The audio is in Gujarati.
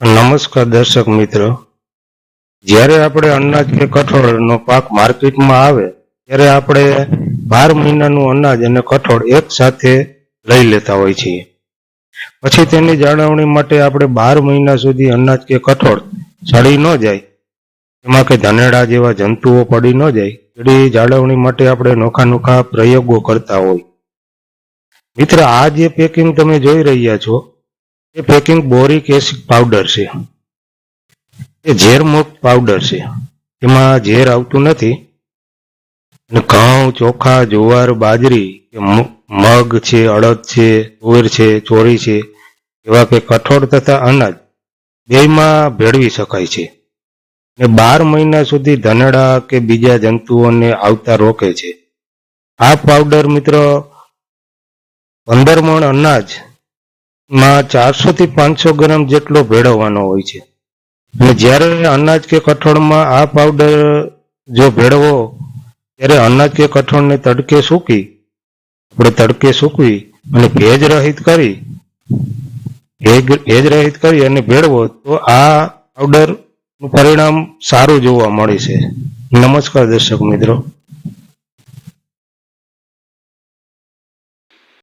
નમસ્કાર દર્શક મિત્રો. જ્યારે આપણે અનાજ કે કઠોળનો પાક માર્કેટમાં આવે, ત્યારે આપણે બાર મહિનાનું અનાજ અને કઠોળ એક સાથે લઈ લેતા હોય છીએ. પછી તેની જાળવણી માટે આપણે બાર મહિના સુધી અનાજ કે કઠોળ સડી ન જાય. એમાં કે ધનેડા જેવા જંતુઓ પડી ન જાય. એની જાળવણી માટે આપણે નોખા નોખા પ્રયોગો કરતા હોય. મિત્ર, આ જે પેકિંગ તમે જોઈ રહ્યા છો એ પેકિંગ બોરિક એસિડ પાવડર છે. એ ઝેર મુક્ત પાવડર છે. એમાં ઝેર આવતું નથી. અને ઘઉં, ચોખા, જુવાર, બાજરી, કે મગ છે, અડદ છે, તુવેર છે, ચોરી છે, એવા કે કઠોળ તથા અનાજ બેમાં ભેળવી શકાય છે. ને બાર મહિના સુધી ધનેડા કે બીજા જંતુઓને આવતા રોકે છે. આ પાવડર મિત્રો પંદર મણ અનાજ માં ચારસો થી પાંચસો ગ્રામ જેટલો ભેળવવાનો હોય છે. અને જ્યારે અનાજ કે કઠોળમાં આ પાવડર જો ભેળવો, ત્યારે અનાજ કે કઠોળને તડકે સૂકી, આપણે તડકે સૂકવી અને ભેજ રહિત કરી, ભેજ રહિત કરી અને ભેળવો, તો આ પાવડરનું પરિણામ સારું જોવા મળે છે. નમસ્કાર દર્શક મિત્રો.